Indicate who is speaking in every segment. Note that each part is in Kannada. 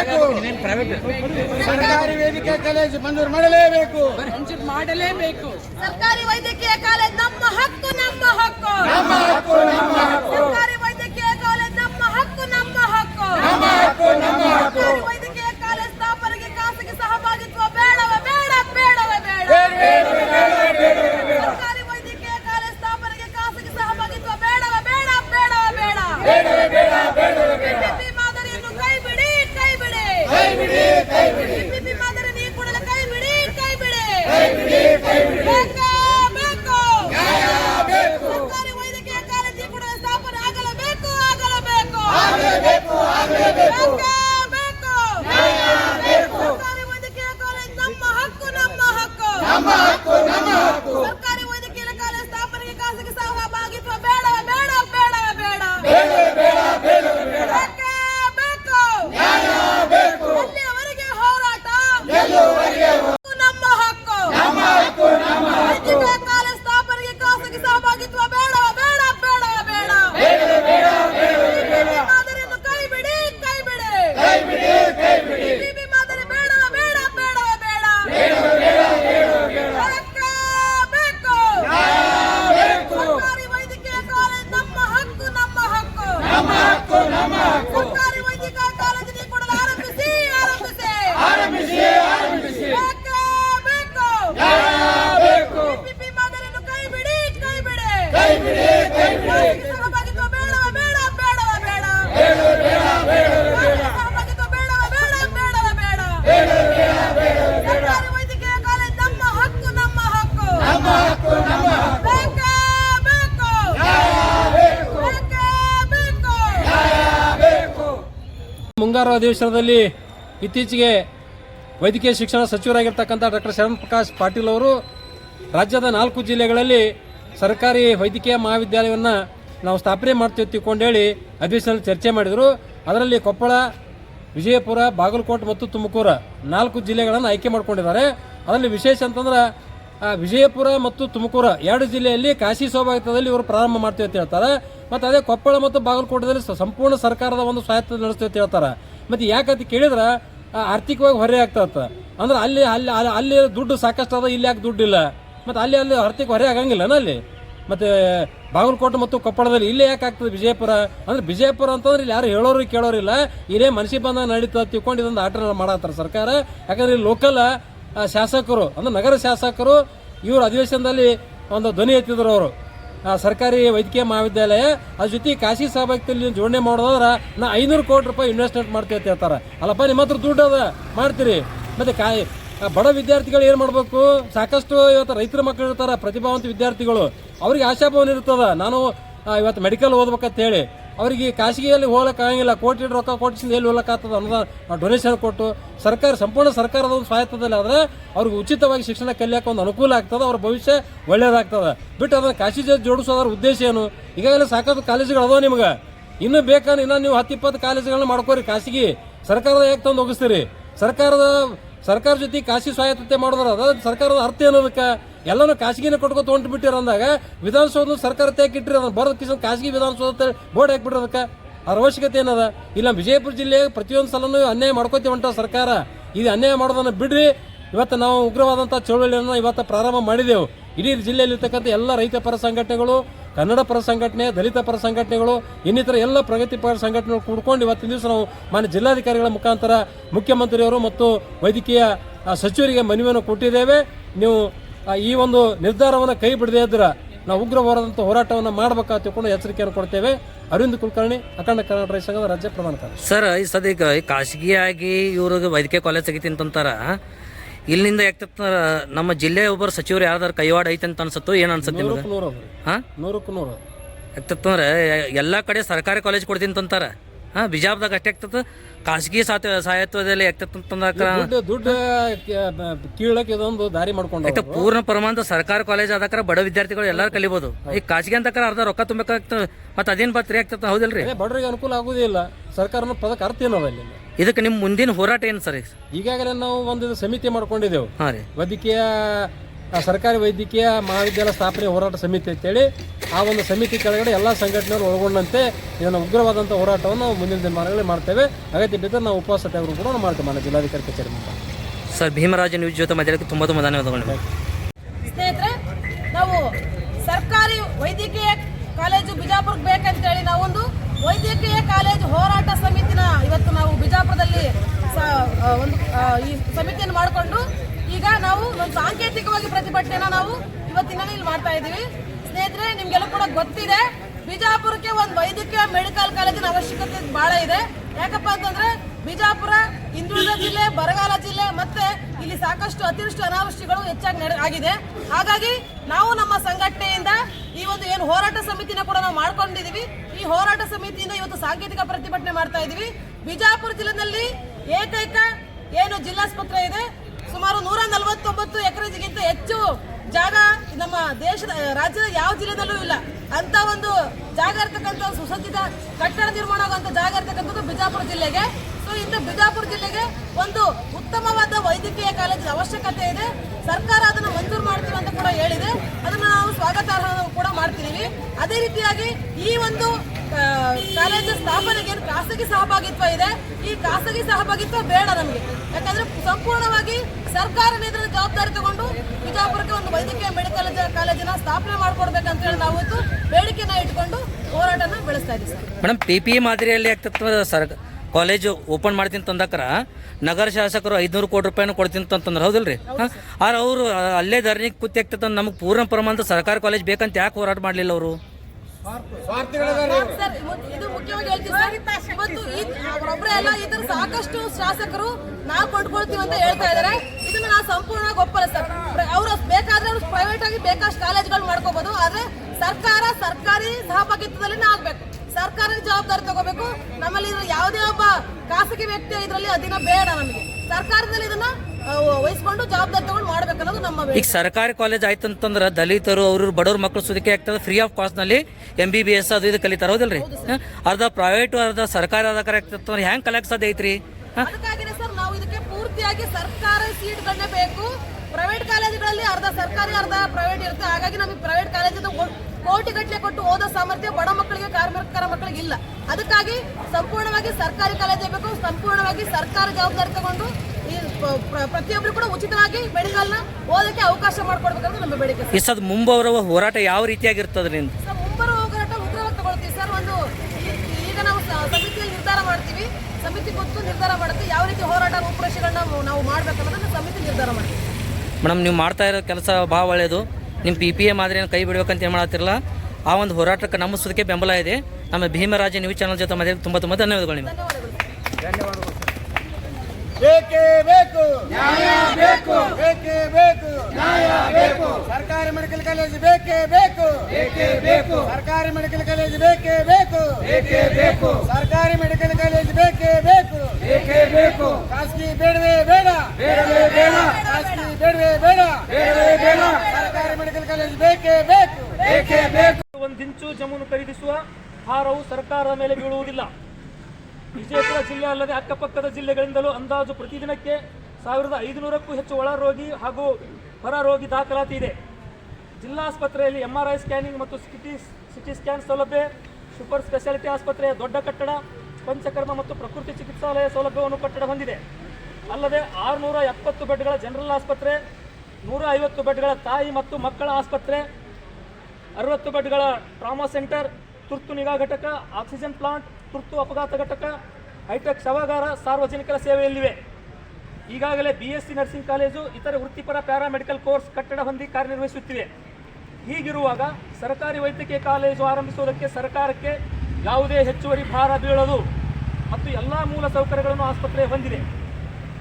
Speaker 1: ಬೇಕು ಸರ್ಕಾರಿ ವೈದ್ಯಕೀಯ ಕಾಲೇಜು ಮಂಜೂರು ಮಾಡಲೇಬೇಕು.
Speaker 2: ಮಾಡಲೇಬೇಕು.
Speaker 3: ಸರ್ಕಾರಿ ವೈದ್ಯಕೀಯ ಕಾಲೇಜ್ ನಮ್ಮ ಹಕ್ಕು ನಮ್ಮ ಹಕ್ಕು.
Speaker 1: ನಮ್ಮ ಹಕ್ಕು ನಮ್ಮ ಹಕ್ಕು.
Speaker 4: ಅಧಿವೇಶನದಲ್ಲಿ ಇತ್ತೀಚೆಗೆ ವೈದ್ಯಕೀಯ ಶಿಕ್ಷಣ ಸಚಿವರಾಗಿರ್ತಕ್ಕಂಥ ಡಾಕ್ಟರ್ ಶರಣ್ ಪ್ರಕಾಶ್ ಪಾಟೀಲ್ ಅವರು ರಾಜ್ಯದ ನಾಲ್ಕು ಜಿಲ್ಲೆಗಳಲ್ಲಿ ಸರ್ಕಾರಿ ವೈದ್ಯಕೀಯ ಮಹಾವಿದ್ಯಾಲಯವನ್ನು ನಾವು ಸ್ಥಾಪನೆ ಮಾಡ್ತೀವಿ ತಿಳ್ಕೊಂಡೇಳಿ ಅಧಿವೇಶನದಲ್ಲಿ ಚರ್ಚೆ ಮಾಡಿದರು. ಅದರಲ್ಲಿ ಕೊಪ್ಪಳ, ವಿಜಯಪುರ, ಬಾಗಲಕೋಟೆ ಮತ್ತು ತುಮಕೂರು ನಾಲ್ಕು ಜಿಲ್ಲೆಗಳನ್ನು ಆಯ್ಕೆ ಮಾಡಿಕೊಂಡಿದ್ದಾರೆ. ಅದರಲ್ಲಿ ವಿಶೇಷ ಅಂತಂದ್ರೆ ವಿಜಯಪುರ ಮತ್ತು ತುಮಕೂರು ಎರಡು ಜಿಲ್ಲೆಯಲ್ಲಿ ಕಾಶಿ ಸೌಭಾಗ್ಯದಲ್ಲಿ ಇವರು ಪ್ರಾರಂಭ ಮಾಡ್ತೀವಿ ಅಂತ ಹೇಳ್ತಾರೆ. ಮತ್ತು ಅದೇ ಕೊಪ್ಪಳ ಮತ್ತು ಬಾಗಲಕೋಟೆದಲ್ಲಿ ಸಂಪೂರ್ಣ ಸರ್ಕಾರದ ಒಂದು ಸ್ವಾಯತ್ತ ನಡೆಸ್ತೀವಿ ಅಂತ ಹೇಳ್ತಾರೆ. ಮತ್ತು ಯಾಕಂತ ಕೇಳಿದ್ರೆ ಆರ್ಥಿಕವಾಗಿ ಹೊರೆ ಆಗ್ತದೆ. ಅಂದ್ರೆ ಅಲ್ಲಿ ಅಲ್ಲಿ, ಅಲ್ಲಿ- ಅಲ್ಲಿ ದುಡ್ಡು ಸಾಕಷ್ಟು ಅದ, ಇಲ್ಲಿ ಯಾಕೆ ದುಡ್ಡಿಲ್ಲ? ಮತ್ತು ಅಲ್ಲಿ ಅಲ್ಲಿ ಆರ್ಥಿಕ ಹೊರೆ ಆಗಂಗಿಲ್ಲನ ಅಲ್ಲಿ? ಮತ್ತು ಬಾಗಲಕೋಟೆ ಮತ್ತು ಕೊಪ್ಪಳದಲ್ಲಿ ಇಲ್ಲೇ ಯಾಕೆ ಆಗ್ತದೆ ವಿಜಯಪುರ? ಅಂದ್ರೆ ವಿಜಯಪುರ ಅಂತಂದ್ರೆ ಇಲ್ಲಿ ಯಾರು ಹೇಳೋರು ಕೇಳೋರಿಲ್ಲ. ಇಲ್ಲೇ ಮನಸ್ಸಿಗೆ ಬಂದ ನಡೀತದೆ ತಿಳ್ಕೊಂಡು ಇದೊಂದು ಆಟ ಮಾಡತ್ತಾರ ಸರ್ಕಾರ. ಯಾಕಂದ್ರೆ ಇಲ್ಲಿ ಲೋಕಲ್ ಶಾಸಕರು, ಅಂದ್ರೆ ನಗರ ಶಾಸಕರು, ಇವರು ಅಧಿವೇಶನದಲ್ಲಿ ಒಂದು ಧ್ವನಿ ಎತ್ತಿದ್ರು ಅವರು. ಸರ್ಕಾರಿ ವೈದ್ಯಕೀಯ ಮಹಾವಿದ್ಯಾಲಯ ಅದ್ರ ಜೊತೆ ಖಾಸಗಿ ಸಹಭಾಗಿತ್ವದಲ್ಲಿ ಜೋಡಣೆ ಮಾಡೋದಾದ್ರೆ ನಾ ಐನೂರು ಕೋಟಿ ರೂಪಾಯಿ ಇನ್ವೆಸ್ಟ್ಮೆಂಟ್ ಮಾಡ್ತೀವಿ ಅಂತ ಹೇಳ್ತಾರೆ. ಅಲ್ಲಪ್ಪ, ನಿಮ್ಮ ಹತ್ರ ದುಡ್ಡು ಅದ, ಮಾಡ್ತೀರಿ. ಮತ್ತು ಕಾಯಿ ಬಡ ವಿದ್ಯಾರ್ಥಿಗಳು ಏನು ಮಾಡಬೇಕು? ಸಾಕಷ್ಟು ಇವತ್ತು ರೈತರ ಮಕ್ಕಳು ಇರ್ತಾರೆ, ಪ್ರತಿಭಾವಂತ ವಿದ್ಯಾರ್ಥಿಗಳು. ಅವ್ರಿಗೆ ಆಶಾಭಾವನೆ ಇರ್ತದೆ. ನಾನು ಇವತ್ತು ಮೆಡಿಕಲ್ ಓದ್ಬೇಕಂತ ಹೇಳಿ. ಅವರಿಗೆ ಖಾಸಗಿಯಲ್ಲಿ ಆಗಂಗಿಲ್ಲ. ಕೋಟಿ ರೊಕ್ಕ ಕೊಟ್ಟಿಸಿಂದ ಎಲ್ಲಿ ಹೋಗ್ಲಕ್ಕಾಗ್ತದ ಅನ್ನೋದ ಡೊನೇಷನ್ ಕೊಟ್ಟು, ಸರ್ಕಾರ, ಸಂಪೂರ್ಣ ಸರ್ಕಾರದ ಒಂದು ಸ್ವಾಯತ್ತದಲ್ಲಿ ಆದರೆ ಅವ್ರಿಗೆ ಉಚಿತವಾಗಿ ಶಿಕ್ಷಣ ಕಲಿಯಕ್ಕೆ ಒಂದು ಅನುಕೂಲ ಆಗ್ತದೆ, ಅವ್ರ ಭವಿಷ್ಯ ಒಳ್ಳೇದಾಗ್ತದೆ ಬಿಟ್ಟು ಅದನ್ನು ಖಾಸಗಿ ಜೊತೆ ಜೋಡಿಸೋದ್ರ ಉದ್ದೇಶ ಏನು? ಈಗಾಗಲೇ ಸಾಕಷ್ಟು ಕಾಲೇಜುಗಳು ಅದಾವ ನಿಮ್ಗೆ. ಇನ್ನು ಬೇಕಾದ್ರೆ ಇನ್ನೂ ನೀವು ಹತ್ತು, ಇಪ್ಪತ್ತು ಕಾಲೇಜುಗಳನ್ನ ಮಾಡ್ಕೋರಿ. ಖಾಸಗಿ ಸರ್ಕಾರದ ಯಾಕೆ ತಂದು ಹೋಗಿಸ್ತೀರಿ ಸರ್ಕಾರದ ಸರ್ಕಾರ ಜೊತೆ ಖಾಸಗಿ ಸ್ವಾಯತ್ತತೆ ಮಾಡಿದ್ರೆ ಅದ ಸರ್ಕಾರದ ಅರ್ಥ ಏನದಕ್ಕೆ ಎಲ್ಲನೂ ಖಾಸಗಿನ ಕೊಟ್ಕೊ ತೊಗೊಂಡು ಬಿಟ್ಟಿರ ಅಂದಾಗ ವಿಧಾನಸೌಧ ಸರ್ಕಾರ ತೆಗೆ ಅದನ್ನು ಬರೋದು ಕಿಸ ಖಾಸಗಿ ವಿಧಾನಸೌಧ ಬೋರ್ಡ್ ಹಾಕ್ಬಿಟ್ರಿ ಅದಕ್ಕೆ. ಅದರ ಅವಶ್ಯಕತೆ ಏನದ? ಇಲ್ಲ ವಿಜಯಪುರ ಜಿಲ್ಲೆ ಪ್ರತಿಯೊಂದು ಸಲನೂ ಅನ್ಯಾಯ ಮಾಡ್ಕೋತೀವಿ ಹೊಂಟ ಸರ್ಕಾರ. ಇದು ಅನ್ಯಾಯ ಮಾಡೋದನ್ನ ಬಿಡ್ರಿ. ಇವತ್ತು ನಾವು ಉಗ್ರವಾದಂಥ ಚಳುವಳಿಯನ್ನು ಇವತ್ತು ಪ್ರಾರಂಭ ಮಾಡಿದೆವು. ಇಡೀ ಜಿಲ್ಲೆಯಲ್ಲಿರ್ತಕ್ಕಂಥ ಎಲ್ಲ ರೈತ ಪರ ಸಂಘಟನೆಗಳು, ಕನ್ನಡ ಪರ ಸಂಘಟನೆ, ದಲಿತ ಪರ ಸಂಘಟನೆಗಳು, ಇನ್ನಿತರ ಎಲ್ಲ ಪ್ರಗತಿಪರ ಸಂಘಟನೆಗಳು ಕೂಡ್ಕೊಂಡು ಇವತ್ತಿನ ದಿವಸ ನಾವು ಮಾನ್ಯ ಜಿಲ್ಲಾಧಿಕಾರಿಗಳ ಮುಖಾಂತರ ಮುಖ್ಯಮಂತ್ರಿಯವರು ಮತ್ತು ವೈದ್ಯಕೀಯ ಸಚಿವರಿಗೆ ಮನವಿಯನ್ನು ಕೊಟ್ಟಿದ್ದೇವೆ. ನೀವು ಈ ಒಂದು ನಿರ್ಧಾರವನ್ನು ಕೈ ಬಿಡದೇ ಇದ್ರೆ ನಾವು ಉಗ್ರವಾದಂಥ ಹೋರಾಟವನ್ನು ಮಾಡ್ಬೇಕಾ ತಿಳ್ಕೊಂಡು ಎಚ್ಚರಿಕೆಯನ್ನು ಕೊಡ್ತೇವೆ. ಅರವಿಂದ್ ಕುಲಕರ್ಣಿ, ಅಖಂಡ ಕರ್ನಾಟಕ ರೈತ ಸಂಘದ ರಾಜ್ಯ ಪ್ರಧಾನ
Speaker 5: ಸರ್, ಈ ಸದ್ಯಕ್ಕೆ ಖಾಸಗಿಯಾಗಿ ಇವ್ರಿಗೆ ವೈದ್ಯಕೀಯ ಕಾಲೇಜ್ ತೆಗಿತೀನಿ ಅಂತಂತಾರ ಇಲ್ಲಿಂದ ಯಾಕೆ ನಮ್ಮ ಜಿಲ್ಲೆ ಒಬ್ಬರು ಸಚಿವರು ಯಾರಾದ್ರೂ ಕೈವಾಡ ಐತೆ ಅಂತ ಅನ್ಸುತ್ತೋ ಏನು ಅನ್ಸುತ್ತೆ ನಿಮಗೆ?
Speaker 4: ನೂರಕ್ಕೂ ನೂರು ಅದ್ರಿ.
Speaker 5: ಹಾಂ?
Speaker 4: ನೂರಕ್ಕೆ ನೂರು
Speaker 5: ಯಾಕಂದ್ರೆ ಎಲ್ಲ ಕಡೆ ಸರ್ಕಾರಿ ಕಾಲೇಜ್ ಕೊಡ್ತೀನಿ ಅಂತಾರ. ಹಾಂ ಬಿಜಾಪುರದಾಗ ಅಷ್ಟೇ ಆಗ್ತದೆ. ಖಾಸಗಿ ಸಾತ್ ಸಾಯತ್ವದಲ್ಲಿ ಆಗ್ತದಂತಂದಾಗ
Speaker 4: ದುಡ್ಡು ದುಡ್ಡು ಕೀಳಕ್ಕೆ ಇದೊಂದು ದಾರಿ ಮಾಡ್ಕೊಂಡು
Speaker 5: ಪೂರ್ಣ ಪ್ರಮಾಣದ ಸರ್ಕಾರಿ ಕಾಲೇಜ್ ಆದಕ್ಕಾರ ಬಡ ವಿದ್ಯಾರ್ಥಿಗಳು ಎಲ್ಲರೂ ಕಲಿಬೋದು. ಈ ಖಾಸಗಿ ಅಂತಕ್ಕಾರ ಅರ್ಧ ರೊಕ್ಕ ತುಂಬಬೇಕಾಗ್ತದೆ ಮತ್ತೆ ಅದೇನು ಬತ್ರಿ ಆಗ್ತದೆ ಹೌದಲ್ರಿ?
Speaker 4: ಬಡವರಿಗೆ ಅನುಕೂಲ ಆಗೋದಿಲ್ಲ ಸರ್ಕಾರ ಸರ್ಕಾರನ ಪದಕ್ಕೆ ಅರ್ಥ ಏನೋ ಇಲ್ಲಿ
Speaker 5: ಇದಕ್ಕೆ ನಿಮ್ಮ ಮುಂದಿನ ಹೋರಾಟ ಏನು ಸರ್
Speaker 4: ಈಗಾಗಲೇ ನಾವು ಒಂದು ಸಮಿತಿ ಮಾಡ್ಕೊಂಡಿದ್ದೆವು.
Speaker 5: ಹಾಂ ರೀ.
Speaker 4: ವೈದ್ಯಕೀಯ ಸರ್ಕಾರಿ ವೈದ್ಯಕೀಯ ಮಹಾವಿದ್ಯಾಲಯ ಸ್ಥಾಪನೆ ಹೋರಾಟ ಸಮಿತಿ ಅಂತೇಳಿ ಆ ಒಂದು ಸಮಿತಿ ಕೆಳಗಡೆ ಎಲ್ಲ ಸಂಘಟನೆಗಳು ಒಳಗೊಂಡಂತೆ ಇದನ್ನು ಉಗ್ರವಾದಂಥ ಹೋರಾಟವನ್ನು ನಾವು ಮುಂದಿನ ದಿನಮಾನಗಳಲ್ಲಿ ಮಾಡ್ತೇವೆ. ಅಗತ್ಯ ಬಿದ್ದರೆ ನಾವು ಉಪವಾಸ ಸತ್ಯಾಗ್ರಹ ಕೂಡ ಮಾಡ್ತೇವೆ ಮಾನ್ಯ ಜಿಲ್ಲಾಧಿಕಾರಿ ಕಚೇರಿ ಮುಂದೆ.
Speaker 5: ಸರ್ ಭೀಮರಾಜ ನ್ಯೂಸ್ ಜೊತೆ ಮಾತಾಡೋಕ್ಕೆ ತುಂಬ ತುಂಬ ಧನ್ಯವಾದಗಳು
Speaker 1: ಸ್ನೇಹಿತರೆ ನಾವು ಸರ್ಕಾರಿ ವೈದ್ಯಕೀಯ ಕಾಲೇಜು ಬಿಜಾಪುರಕ್ಕೆ ಬೇಕಂತೇಳಿ ನಾವೊಂದು ವೈದ್ಯಕೀಯ ಕಾಲೇಜು ಹೋರಾಟ ಸಮಿತಿನ ಇವತ್ತು ನಾವು ಬಿಜಾಪುರದಲ್ಲಿ ಒಂದು ಈ ಸಮಿತಿಯನ್ನು ಮಾಡಿಕೊಂಡು ಒಂದು ಸಾಂಕೇತಿಕವಾಗಿ ಪ್ರತಿಭಟನೆನ ನಾವು ಇವತ್ತಿನ ಇಲ್ಲಿ ಮಾಡ್ತಾ ಇದೀವಿ ಸ್ನೇಹಿತರೆ, ನಿಮ್ಗೆಲ್ಲ ಕೂಡ ಗೊತ್ತಿದೆ, ಬಿಜಾಪುರಕ್ಕೆ ಒಂದು ವೈದ್ಯಕೀಯ ಮೆಡಿಕಲ್ ಕಾಲೇಜಿನ ಅವಶ್ಯಕತೆ ಬಹಳ ಇದೆ. ಯಾಕಪ್ಪ ಅಂತಂದ್ರೆ ಬಿಜಾಪುರ, ಹಿಂದುಳಿದ ಜಿಲ್ಲೆ, ಬರಗಾಲ ಜಿಲ್ಲೆ ಮತ್ತೆ ಇಲ್ಲಿ ಸಾಕಷ್ಟು ಅತಿವೃಷ್ಟಿ ಅನಾವೃಷ್ಟಿಗಳು ಹೆಚ್ಚಾಗಿ ಆಗಿದೆ. ಹಾಗಾಗಿ ನಾವು ನಮ್ಮ ಸಂಘಟನೆಯಿಂದ ಈ ಒಂದು ಏನು ಹೋರಾಟ ಸಮಿತಿನ ಕೂಡ ನಾವು ಮಾಡ್ಕೊಂಡಿದೀವಿ ಈ ಹೋರಾಟ ಸಮಿತಿಯಿಂದ ಇವತ್ತು ಸಾಂಕೇತಿಕ ಪ್ರತಿಭಟನೆ ಮಾಡ್ತಾ ಇದೀವಿ ಬಿಜಾಪುರ ಜಿಲ್ಲೆಯಲ್ಲಿ ಏಕೈಕ ಏನು ಜಿಲ್ಲಾಸ್ಪತ್ರೆ ಇದೆ ಸುಮಾರು ನೂರ ನಲವತ್ತೊಂಬತ್ತು ಎಕರೆಗಿಂತ ಹೆಚ್ಚು ಜಾಗ ನಮ್ಮ ದೇಶದ ರಾಜ್ಯದ ಯಾವ ಜಿಲ್ಲೆದಲ್ಲೂ ಇಲ್ಲ. ಅಂತ ಒಂದು ಜಾಗ ಇರ್ತಕ್ಕಂಥ ಸುಸಜ್ಜಿತ ಕಟ್ಟಡ ನಿರ್ಮಾಣ ಆಗುವಂತ ಜಾಗ ಇರ್ತಕ್ಕಂಥದ್ದು ಬಿಜಾಪುರ ಜಿಲ್ಲೆಗೆ. ಸೊ ಇಂಥ ಬಿಜಾಪುರ ಜಿಲ್ಲೆಗೆ ಒಂದು ಉತ್ತಮವಾದ ವೈದ್ಯಕೀಯ ಕಾಲೇಜಿನ ಅವಶ್ಯಕತೆ ಇದೆ. ಸರ್ಕಾರ ಅದನ್ನು ಮಂಜೂರು ಮಾಡ್ತೀವಿ ಅಂತ ಕೂಡ ಹೇಳಿದೆ. ಅದನ್ನು ನಾವು ಸ್ವಾಗತಾರ್ಹ ಕೂಡ ಮಾಡ್ತೀವಿ ಅದೇ ರೀತಿಯಾಗಿ ಈ ಒಂದು ಕಾಲೇಜು ಸ್ಥಾಪನೆಗೆ ಖಾಸಗಿ ಸಹಭಾಗಿತ್ವ ಇದೆ. ಈ ಖಾಸಗಿ ಸಹಭಾಗಿತ್ವ ಬೇಡ ನಮಗೆ. ಯಾಕಂದ್ರೆ ಸಂಪೂರ್ಣವಾಗಿ ಸರ್ಕಾರ ಇದರ ಜವಾಬ್ದಾರಿ ತಗೊಂಡು ಬಿಜಾಪುರಕ್ಕೆ ಒಂದು ವೈದ್ಯಕೀಯ ಮೆಡಿಕಲ್ ಕಾಲೇಜಿನ ಸ್ಥಾಪನೆ ಮಾಡ್ಕೊಡ್ಬೇಕಂತ ಹೇಳಿ ನಾವು ಬೇಡಿಕೆನ ಇಟ್ಕೊಂಡು ಹೋರಾಟನ ಬೆಳೆಸ್ತಾ ಇದ್ದೀವಿ
Speaker 5: ಮೇಡಮ್ ಪಿ ಪಿ ಮಾದರಿಯಲ್ಲಿ ಆಗ್ತತ್ವ ಸರ್. ಕಾಲೇಜು ಓಪನ್ ಮಾಡ್ತೀನಿ ತಂದಕ್ರ ನಗರ ಶಾಸಕರು ಐದುನೂರು ಕೋಟಿ ರೂಪಾಯಿನ ಕೊಡ್ತೀನಿ ಅಂತಂದ್ರೆ ಹೌದಲ್ರಿ? ಹಾಂ? ಆದ್ರೆ ಅವರು ಅಲ್ಲೇ ಧರಣಿಗೆ ಕೂತಿ ಆಗ್ತದೆ ನಮಗೆ ಪೂರ್ಣ ಪ್ರಮಾಣದ ಸರ್ಕಾರಿ ಕಾಲೇಜ್ ಬೇಕಂತ ಯಾಕೆ ಹೋರಾಟ ಮಾಡಲಿಲ್ಲ ಅವರು?
Speaker 1: ಸರ್ ಇದು ಮುಖ್ಯವಾಗಿ ಹೇಳ್ತೀವಿ ಸರ್ ಇವತ್ತು ಈ ಅವರೊಬ್ಬರೇ ಅಲ್ಲ ಈ ಸಾಕಷ್ಟು ಶಾಸಕರು ನಾವು ಕೊಂಡ್ಕೊಳ್ತೀವಿ ಅಂತ ಹೇಳ್ತಾ ಇದ್ದಾರೆ. ಇದನ್ನ ನಾವು ಸಂಪೂರ್ಣವಾಗಿ ಒಪ್ಪಲ್ಲ ಸರ್ ಅವರು ಬೇಕಾದ್ರೆ ಅವ್ರು ಪ್ರೈವೇಟ್ ಆಗಿ ಬೇಕಷ್ಟು ಕಾಲೇಜ್ಗಳು ಮಾಡ್ಕೋಬಹುದು ಆದ್ರೆ ಸರ್ಕಾರ ಸರ್ಕಾರಿ ಸಹಭಾಗಿತ್ವದಲ್ಲಿ ಆಗ್ಬೇಕು. ಸರ್ಕಾರ ಜವಾಬ್ದಾರಿ ತಗೋಬೇಕು. ನಮ್ಮಲ್ಲಿ ಯಾವುದೇ ಒಬ್ಬ ಖಾಸಗಿ ವ್ಯಕ್ತಿ ಇದರಲ್ಲಿ ಅದಿನ ಬೇಡ ನಮಗೆ. ಸರ್ಕಾರದಲ್ಲಿ ಇದನ್ನ ವಹಿಸ್ಕೊಂಡು ಜವಾಬ್ದಾರಿ ತಗೊಂಡು ಮಾಡ್ಬೇಕನ್ನೋದು ನಮ್ಮ ಬೇಡಿಕೆ.
Speaker 5: ಈಗ ಸರ್ಕಾರಿ ಕಾಲೇಜ್ ಆಯ್ತು ಅಂತಂದ್ರೆ ದಲಿತರು ಅವರು ಬಡವ್ರ ಮಕ್ಕಳು ಸುದಿಕೆ ಆಗ್ತದೆ ಫ್ರೀ ಆಫ್ ಕಾಸ್ಟ್ನಲ್ಲಿ ಎಂ ಬಿ ಬಿ ಎಸ್ ಅದು ಇದು ಕಲಿತಾರ ಹೌದಿಲ್ರಿ? ಹಾಂ? ಅರ್ಧ ಪ್ರೈವೇಟು ಅರ್ಧ ಸರ್ಕಾರಿ ಅರ್ಧ ಕರೆಕ್ಟ್ ಅಂತಂದ್ರೆ ಹೆಂಗೆ ಕಲಿಯಕ್ಕೆ ಸಾಧ್ಯ ಐತ್ರಿ? ಹಾಂ?
Speaker 1: ಅದಕ್ಕಾಗಿನೇ ಸರ್ ನಾವು ಇದಕ್ಕೆ ಪೂರ್ತಿಯಾಗಿ ಸರ್ಕಾರಿ ಸೀಟ್ಗಳನ್ನೇ ಬೇಕು. ಪ್ರೈವೇಟ್ ಕಾಲೇಜುಗಳಲ್ಲಿ ಅರ್ಧ ಸರ್ಕಾರಿ ಅರ್ಧ ಪ್ರೈವೇಟ್ ಇರುತ್ತೆ. ಹಾಗಾಗಿ ನಮಗೆ ಪ್ರೈವೇಟ್ ಕಾಲೇಜಿಂದ ಕೋಟಿ ಗಟ್ಟಲೆ ಕೊಟ್ಟು ಓದೋ ಸಾಮರ್ಥ್ಯ ಬಡ ಮಕ್ಕಳಿಗೆ ಕಾರ್ಮಿಕರ ಮಕ್ಕಳಿಗೆ ಇಲ್ಲ. ಅದಕ್ಕಾಗಿ ಸಂಪೂರ್ಣವಾಗಿ ಸರ್ಕಾರಿ ಕಾಲೇಜೇ ಬೇಕು ಸಂಪೂರ್ಣವಾಗಿ ಸರ್ಕಾರ ಜವಾಬ್ದಾರಿ ತಗೊಂಡು ಪ್ರತಿಯೊಬ್ಬರು ಕೂಡ ಉಚಿತವಾಗಿ ಮೆಡಿಕಲ್ನ ಓದಕ್ಕೆ ಅವಕಾಶ ಮಾಡಿಕೊಡ್ಬೇಕಂತ ನಮ್ಮ ಬೇಡಿಕೆ ಈ
Speaker 5: ಸದ್ ಮುಂಬರುವ ಹೋರಾಟ ಯಾವ ರೀತಿಯಾಗಿರ್ತದೆ ನಿಂದು
Speaker 1: ಸರ್ ಮುಂಬರುವ ಹೋರಾಟ ಉಗ್ರವಾಗಿ ತಗೊಳ್ತೀವಿ ಸರ್. ಒಂದು ಈಗ ನಾವು ಸಮಿತಿಯಲ್ಲಿ ನಿರ್ಧಾರ ಮಾಡ್ತೀವಿ. ಸಮಿತಿ ಗೊತ್ತು ನಿರ್ಧಾರ ಮಾಡುತ್ತೆ. ಯಾವ ರೀತಿ ಹೋರಾಟ ರೂಪುರೇಷೆಗಳನ್ನ ನಾವು- ನಾವು ಮಾಡ್ಬೇಕನ್ನೋದನ್ನ ಸಮಿತಿ ನಿರ್ಧಾರ ಮಾಡ್ತೀವಿ.
Speaker 5: ಮೇಡಮ್ ನೀವು ಮಾಡ್ತಾ ಇರೋ ಕೆಲಸ ಭಾಳ ಒಳ್ಳೆಯದು ನಿಮ್ಮ ಪಿ ಪಿ ಎ ಮಾದರಿಯನ್ನು ಕೈ ಬಿಡಬೇಕಂತ ಏನು ಮಾಡತ್ತಿರಲ್ಲ ಆ ಒಂದು ಹೋರಾಟಕ್ಕೆ ನಮ್ಮ ಸುದಕ್ಕೆ ಬೆಂಬಲ ಇದೆ. ನಮ್ಮ ಭೀಮರಾಜ ನ್ಯೂಸ್ ಚಾನಲ್ ಜೊತೆ ಮಾತಾಡಿ ತುಂಬ ತುಂಬ ಧನ್ಯವಾದಗಳು ನಿಮಗೆ.
Speaker 1: ಧನ್ಯವಾದಗಳು.
Speaker 6: ಬೇಕೇ ಬೇಕು? ನ್ಯಾಯ ಬೇಕು. ಬೇಕೇ ಬೇಕು? ನ್ಯಾಯ ಬೇಕು. ಸರ್ಕಾರಿ ಮೆಡಿಕಲ್ ಕಾಲೇಜ್ ಬೇಕೇ ಬೇಕು? ಬೇಕೇ ಬೇಕು. ಸರ್ಕಾರಿ ಮೆಡಿಕಲ್ ಕಾಲೇಜ್ ಬೇಕೇ ಬೇಕು? ಬೇಕೇ ಬೇಕು. ಸರ್ಕಾರಿ ಮೆಡಿಕಲ್ ಕಾಲೇಜ್ ಬೇಕೇ ಬೇಕು? ಬೇಕೇ ಬೇಕು. ಖಾಸಗಿ ಬೇಡವೇ ಬೇಡ? ಬೇಡವೇ ಬೇಡ. ಖಾಸಗಿ ಬೇಡವೇ ಬೇಡ? ಬೇಡವೇ ಬೇಡ. ಸರ್ಕಾರಿ ಮೆಡಿಕಲ್ ಕಾಲೇಜ್ ಬೇಕೇ ಬೇಕು? ಬೇಕೇ ಬೇಕು.
Speaker 7: ಒಂದಿಂಚು ಜಮೀನು ಖರೀದಿಸುವ ಭಾರವು ಸರ್ಕಾರದ ಮೇಲೆ ಬೀಳುವುದಿಲ್ಲ. ವಿಜಯಪುರ ಜಿಲ್ಲೆ ಅಲ್ಲದೆ ಅಕ್ಕಪಕ್ಕದ ಜಿಲ್ಲೆಗಳಿಂದಲೂ ಅಂದಾಜು ಪ್ರತಿದಿನಕ್ಕೆ ಸಾವಿರದ ಐದುನೂರಕ್ಕೂ ಹೆಚ್ಚು ಒಳ ರೋಗಿ ಹಾಗೂ ಹೊರ ರೋಗಿ ದಾಖಲಾತಿ ಇದೆ. ಜಿಲ್ಲಾಸ್ಪತ್ರೆಯಲ್ಲಿ ಐ ಸ್ಕ್ಯಾನಿಂಗ್ ಮತ್ತು ಸಿಟಿ ಸಿಟಿ ಸ್ಕ್ಯಾನ್ ಸೌಲಭ್ಯ, ಸೂಪರ್ ಸ್ಪೆಷಾಲಿಟಿ ಆಸ್ಪತ್ರೆಯ ದೊಡ್ಡ ಕಟ್ಟಡ, ಪಂಚಕರ್ಮ ಮತ್ತು ಪ್ರಕೃತಿ ಚಿಕಿತ್ಸಾಲಯ ಸೌಲಭ್ಯವನ್ನು ಕಟ್ಟಡ ಹೊಂದಿದೆ. ಅಲ್ಲದೆ ಆರುನೂರ ಎಪ್ಪತ್ತು ಬೆಡ್ಗಳ ಜನರಲ್ ಆಸ್ಪತ್ರೆ, ನೂರ ಐವತ್ತು ಬೆಡ್ಗಳ ತಾಯಿ ಮತ್ತು ಮಕ್ಕಳ ಆಸ್ಪತ್ರೆ, ಅರವತ್ತು ಬೆಡ್ಗಳ ಟ್ರಾಮಾ ಸೆಂಟರ್, ತುರ್ತು ನಿಗಾ ಘಟಕ, ಆಕ್ಸಿಜನ್ ಪ್ಲಾಂಟ್ ತುರ್ತು ಅಪಘಾತ ಘಟಕ, ಹೈಟೆಕ್ ಶವಾಗಾರ, ಸಾರ್ವಜನಿಕರ ಸೇವೆಯಲ್ಲಿವೆ. ಈಗಾಗಲೇ B S C nursing college ಇತರೆ ವೃತ್ತಿಪರ ಪ್ಯಾರಾಮೆಡಿಕಲ್ ಕೋರ್ಸ್ ಕಟ್ಟಡ ಹೊಂದಿ ಕಾರ್ಯನಿರ್ವಹಿಸುತ್ತಿವೆ. ಹೀಗಿರುವಾಗ ಸರ್ಕಾರಿ ವೈದ್ಯಕೀಯ ಕಾಲೇಜು ಆರಂಭಿಸುವುದಕ್ಕೆ ಸರ್ಕಾರಕ್ಕೆ ಯಾವುದೇ ಹೆಚ್ಚುವರಿ ಭಾರ ಬೀಳದು ಮತ್ತು ಎಲ್ಲ ಮೂಲ ಸೌಕರ್ಯಗಳನ್ನು ಆಸ್ಪತ್ರೆ ಹೊಂದಿದೆ.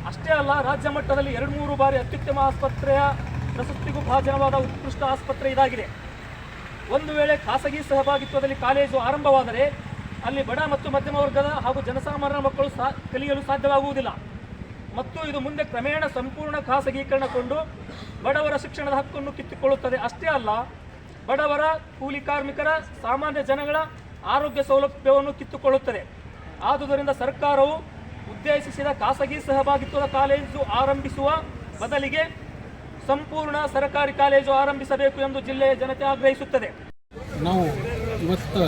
Speaker 7: ಅಷ್ಟೇ ಅಲ್ಲ, ರಾಜ್ಯ ಮಟ್ಟದಲ್ಲಿ ಎರಡು ಮೂರು ಬಾರಿ ಅತ್ಯುತ್ತಮ ಆಸ್ಪತ್ರೆಯ ಪ್ರಶಸ್ತಿಗೂ ಭಾಜನವಾದ ಉತ್ಕೃಷ್ಟ ಆಸ್ಪತ್ರೆ ಇದಾಗಿದೆ. ಒಂದು ವೇಳೆ ಖಾಸಗಿ ಸಹಭಾಗಿತ್ವದಲ್ಲಿ ಕಾಲೇಜು ಆರಂಭವಾದರೆ ಅಲ್ಲಿ ಬಡ ಮತ್ತು ಮಧ್ಯಮ ವರ್ಗದ ಹಾಗೂ ಜನಸಾಮಾನ್ಯರ ಮಕ್ಕಳು ಸಾ, ಕಲಿಯಲು ಸಾಧ್ಯವಾಗುವುದಿಲ್ಲ. ಮತ್ತು ಇದು ಮುಂದೆ ಕ್ರಮೇಣ ಸಂಪೂರ್ಣ ಖಾಸಗೀಕರಣಗೊಂಡು ಬಡವರ ಶಿಕ್ಷಣದ ಹಕ್ಕನ್ನು ಕಿತ್ತುಕೊಳ್ಳುತ್ತದೆ. ಅಷ್ಟೇ ಅಲ್ಲ, ಬಡವರ ಕೂಲಿ ಕಾರ್ಮಿಕರ, ಸಾಮಾನ್ಯ ಜನಗಳ ಆರೋಗ್ಯ ಸೌಲಭ್ಯವನ್ನು ಕಿತ್ತುಕೊಳ್ಳುತ್ತದೆ. ಆದುದರಿಂದ ಸರ್ಕಾರವು ಉದ್ದೇಶಿಸಿದ ಖಾಸಗಿ ಸಹಭಾಗಿತ್ವದ ಕಾಲೇಜು ಆರಂಭಿಸುವ ಬದಲಿಗೆ ಸಂಪೂರ್ಣ ಸರ್ಕಾರಿ ಕಾಲೇಜು ಆರಂಭಿಸಬೇಕು ಎಂದು ಜಿಲ್ಲೆಯ ಜನತೆ ಆಗ್ರಹಿಸುತ್ತದೆ.
Speaker 8: ನಾವು ಇವತ್ತು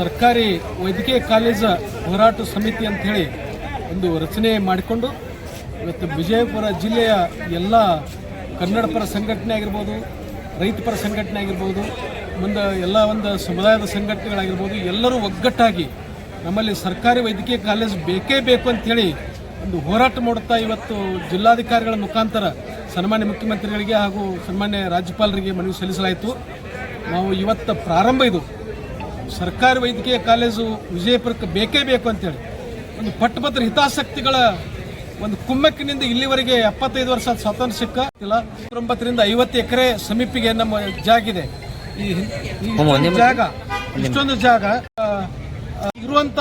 Speaker 8: ಸರ್ಕಾರಿ ವೈದ್ಯಕೀಯ ಕಾಲೇಜ ಹೋರಾಟ ಸಮಿತಿ ಅಂತ ಹೇಳಿ ಒಂದು ರಚನೆ ಮಾಡಿಕೊಂಡು ಇವತ್ತು ವಿಜಯಪುರ ಜಿಲ್ಲೆಯ ಎಲ್ಲ ಕನ್ನಡ ಪರ ಸಂಘಟನೆ ಆಗಿರ್ಬೋದು ರೈತ ಪರ ಸಂಘಟನೆ ಆಗಿರ್ಬೋದು, ಮುಂದೆ ಎಲ್ಲ ಒಂದು ಸಮುದಾಯದ ಸಂಘಟನೆಗಳಾಗಿರ್ಬೋದು, ಎಲ್ಲರೂ ಒಗ್ಗಟ್ಟಾಗಿ ನಮ್ಮಲ್ಲಿ ಸರ್ಕಾರಿ ವೈದ್ಯಕೀಯ ಕಾಲೇಜು ಬೇಕೇ ಬೇಕು ಅಂಥೇಳಿ ಒಂದು ಹೋರಾಟ ಮಾಡುತ್ತಾ ಇವತ್ತು ಜಿಲ್ಲಾಧಿಕಾರಿಗಳ ಮುಖಾಂತರ ಸನ್ಮಾನ್ಯ ಮುಖ್ಯಮಂತ್ರಿಗಳಿಗೆ ಹಾಗೂ ಸನ್ಮಾನ್ಯ ರಾಜ್ಯಪಾಲರಿಗೆ ಮನವಿ ಸಲ್ಲಿಸಲಾಯಿತು. ನಾವು ಇವತ್ತು ಪ್ರಾರಂಭ ಇದು. ಸರ್ಕಾರಿ ವೈದ್ಯಕೀಯ ಕಾಲೇಜು ವಿಜಯಪುರಕ್ಕೆ ಬೇಕೇ ಬೇಕು ಅಂತೇಳಿ. ಒಂದು ಪಟ್ಟಭದ್ರ ಹಿತಾಸಕ್ತಿಗಳ ಒಂದು ಕುಮ್ಮಕ್ಕಿನಿಂದ ಇಲ್ಲಿವರೆಗೆ ಎಪ್ಪತ್ತೈದು ವರ್ಷ ಸ್ವಾತಂತ್ರ್ಯ ಸಿಕ್ಕಿಲ್ಲ ಒಂಬತ್ತರಿಂದ ಐವತ್ತು ಎಕರೆ ಸಮೀಪಿಗೆ ನಮ್ಮ ಜಾಗಿದೆ ಈ ಈ ಜಾಗ ಇಷ್ಟೊಂದು ಜಾಗ ಇರುವಂತ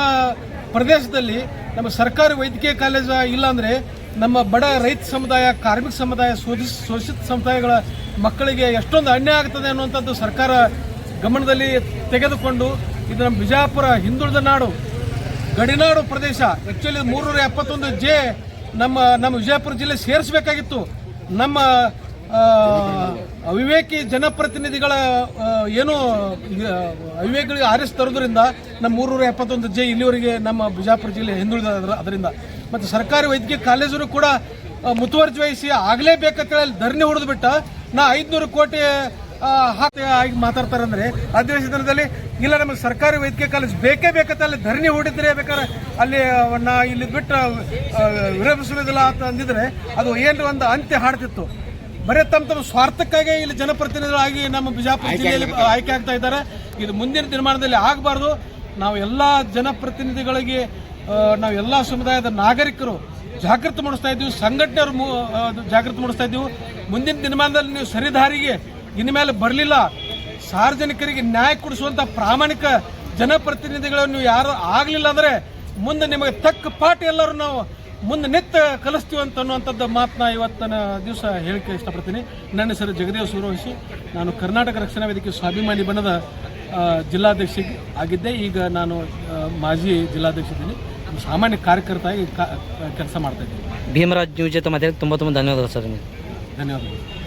Speaker 8: ಪ್ರದೇಶದಲ್ಲಿ ನಮ್ಮ ಸರ್ಕಾರಿ ವೈದ್ಯಕೀಯ ಕಾಲೇಜು ಇಲ್ಲಾಂದರೆ ನಮ್ಮ ಬಡ ರೈತ ಸಮುದಾಯ ಕಾರ್ಮಿಕ ಸಮುದಾಯ ಶೋಷಿತ ಶೋಷಿತ ಸಮುದಾಯಗಳ ಮಕ್ಕಳಿಗೆ ಎಷ್ಟೊಂದು ಅನ್ಯಾಯ ಆಗ್ತದೆ ಅನ್ನುವಂಥದ್ದು ಸರ್ಕಾರ ಗಮನದಲ್ಲಿ ತೆಗೆದುಕೊಂಡು ಇದು ನಮ್ಮ ಬಿಜಾಪುರ ಹಿಂದುಳಿದ ನಾಡು, ಗಡಿನಾಡು ಪ್ರದೇಶ ಆಕ್ಚುಲಿ ಮೂರ್ನೂರ ಎಪ್ಪತ್ತೊಂದು ಜೆ ನಮ್ಮ ನಮ್ಮ ವಿಜಯಪುರ ಜಿಲ್ಲೆ ಸೇರಿಸಬೇಕಾಗಿತ್ತು. ನಮ್ಮ ಅವಿವೇಕಿ ಜನಪ್ರತಿನಿಧಿಗಳ ಏನು ಅವಿವೇಕಿಗಳಿಗೆ ಆರಿಸಿ ತರೋದ್ರಿಂದ ನಮ್ಮ ಮೂರ್ನೂರ ಎಪ್ಪತ್ತೊಂದು ಜೆ ಇಲ್ಲಿವರೆಗೆ ನಮ್ಮ ಬಿಜಾಪುರ ಜಿಲ್ಲೆ ಹಿಂದುಳಿದ ಅದರಿಂದ. ಮತ್ತು ಸರ್ಕಾರಿ ವೈದ್ಯಕೀಯ ಕಾಲೇಜರು ಕೂಡ ಮುತುವರ್ಜಿ ವಹಿಸಿ ಆಗಲೇಬೇಕಂತೇಳಿ ಧರಣಿ ಹೊಡೆದು ಬಿಟ್ಟ. ನಾ ಐದುನೂರು ಕೋಟಿ ಆಗಿ ಮಾತಾಡ್ತಾರೆ ಅಂದ್ರೆ ಅಧಿವೇಶನದಲ್ಲಿ ಇಲ್ಲ ನಮಗೆ ಸರ್ಕಾರಿ ವೈದ್ಯಕೀಯ ಕಾಲೇಜ್ ಬೇಕೇ ಬೇಕಂತ ಅಲ್ಲಿ ಧರಣಿ ಹೊಡಿದ್ರೆ ಬೇಕಾದ್ರೆ ಅಲ್ಲಿ ನಾ ಇಲ್ಲಿ ಬಿಟ್ಟು ವಿರೋಧಿಸುವುದಿಲ್ಲ ಅಂತ ಅಂದಿದ್ರೆ ಅದು ಏನು ಒಂದು ಅಂತ್ಯ ಹಾಡ್ತಿತ್ತು. ಬರೀ ತಮ್ಮ ತಮ್ಮ ಸ್ವಾರ್ಥಕ್ಕಾಗಿ ಇಲ್ಲಿ ಜನಪ್ರತಿನಿಧಿಗಳಾಗಿ ನಮ್ಮ ಬಿಜಾಪುರ ಜಿಲ್ಲೆಯಲ್ಲಿ ಆಯ್ಕೆ ಆಗ್ತಾ ಇದ್ದಾರೆ. ಇದು ಮುಂದಿನ ದಿನಮಾನದಲ್ಲಿ ಆಗಬಾರ್ದು. ನಾವು ಎಲ್ಲ ಜನಪ್ರತಿನಿಧಿಗಳಿಗೆ ನಾವು ಎಲ್ಲ ಸಮುದಾಯದ ನಾಗರಿಕರು ಜಾಗೃತಿ ಮೂಡಿಸ್ತಾ ಇದ್ದೀವಿ. ಸಂಘಟನೆಯವರು ಜಾಗೃತಿ ಮೂಡಿಸ್ತಾ ಇದ್ದೀವಿ. ಮುಂದಿನ ದಿನಮಾನದಲ್ಲಿ ನೀವು ಸರಿದಾರಿಗೆ ಇನ್ಮೇಲೆ ಬರಲಿಲ್ಲ. ಸಾರ್ವಜನಿಕರಿಗೆ ನ್ಯಾಯ ಕೊಡಿಸುವಂತ ಪ್ರಾಮಾಣಿಕ ಜನಪ್ರತಿನಿಧಿಗಳನ್ನು ನೀವು ಯಾರು ಆಗಲಿಲ್ಲ ಅಂದ್ರೆ ಮುಂದೆ ನಿಮಗೆ ತಕ್ಕ ಪಾಠ ಎಲ್ಲರೂ ನಾವು ಮುಂದೆ ನಿತ್ಯ ಕಲಿಸ್ತೀವಿ ಅಂತ ಅನ್ನುವಂಥದ್ದು ಮಾತನ್ನ ಇವತ್ತಿನ ದಿವಸ ಹೇಳಿಕೆ ಇಷ್ಟಪಡ್ತೀನಿ. ನನ್ನ ಹೆಸರು ಜಗದೇವ್ ಸೂರ್ಯವಂಶಿ. ನಾನು ಕರ್ನಾಟಕ ರಕ್ಷಣಾ ವೇದಿಕೆ ಸ್ವಾಭಿಮಾನಿ ಬಣದ ಜಿಲ್ಲಾಧ್ಯಕ್ಷ ಆಗಿದ್ದೆ. ಈಗ ನಾನು ಮಾಜಿ ಜಿಲ್ಲಾಧ್ಯಕ್ಷ ಇದ್ದೀನಿ. ಸಾಮಾನ್ಯ ಕಾರ್ಯಕರ್ತಾಗಿ ಕೆಲಸ ಮಾಡ್ತಾ ಇದ್ದೀನಿ.
Speaker 5: ಭೀಮರಾಜ್ ನ್ಯೂಸ್ ಜೊತೆ ಮಾತಾಡಿ ತುಂಬ ತುಂಬ ಧನ್ಯವಾದಗಳು ಸರ್ ನಿಮಗೆ.
Speaker 8: ಧನ್ಯವಾದಗಳು.